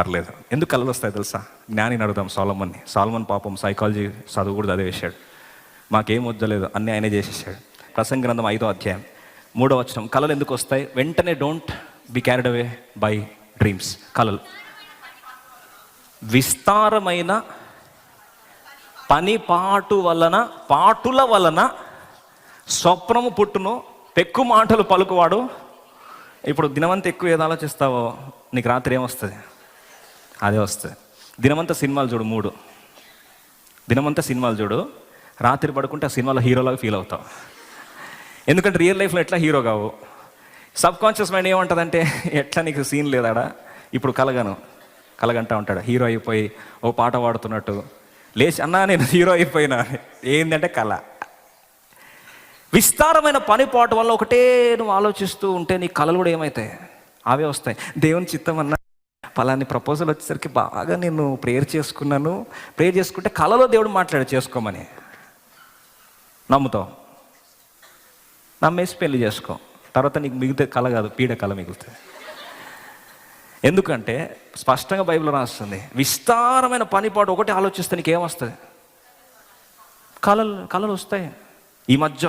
పర్లేదు. ఎందుకు కళలు వస్తాయి తెలుసా? జ్ఞానిని అడుగుదాం సాలమన్ని. సాలమన్ పాపం సైకాలజీ చదువు కూడా చదివేశాడు మాకేం వద్దలేదు అన్నీ ఆయనే చేసేసాడు. ప్రసంగ గ్రంథం ఐదో అధ్యాయం. మూడో వచనం కళలు ఎందుకు వస్తాయి? వెంటనే don't be carried away by dreams కళలు. విస్తారమైన పని పాటు వలన పాటుల వలన స్వప్నము పుట్టును పెక్కు మాటలు పలుకువాడు. ఇప్పుడు దినవంత ఎక్కువ ఏది ఆలోచిస్తావో? నీకు రాత్రి ఏమొస్తుంది అదే వస్తుంది. దినమంతా సినిమాలు చూడు మూడు. దినమంతా సినిమాలు చూడు. రాత్రి పడుకుంటే ఆ సినిమాలో హీరోలాగా ఫీల్ అవుతావు. ఎందుకంటే రియల్ లైఫ్లో ఎట్లా హీరో కావు? సబ్ కాన్షియస్ మైండ్ ఏమంటుందంటే ఎట్లా నీకు సీన్ లేదాడా? ఇప్పుడు కలగను. కలగంటా ఉంటాడు. హీరో అయిపోయి ఓ పాట పాడుతున్నట్టు. లేచి అన్నా నేను హీరో అయిపోయినా. ఏంటంటే కళ. విస్తారమైన పనిపాటు వల్ల ఒకటే నువ్వు ఆలోచిస్తూ ఉంటే నీ కళలు కూడా ఏమవుతాయి అవే వస్తాయి. దేవుని చిత్తం అన్న ఫలాని ప్రపోజల్ వచ్చేసరికి బాగా నేను ప్రేయర్ చేసుకున్నాను. ప్రేయర్ చేసుకుంటే కళలో దేవుడు మాట్లాడు చేసుకోమని. నమ్ముతాం నమ్మేసి పెళ్ళి చేసుకో. తర్వాత నీకు మిగితే కళ కాదు పీడ కళ మిగులుతుంది. ఎందుకంటే స్పష్టంగా బైబిల్ రాస్తుంది విస్తారమైన పనిపాటు ఒకటి ఆలోచిస్తే నీకేమొస్తుంది కళలు కళలు వస్తాయి. ఈ మధ్య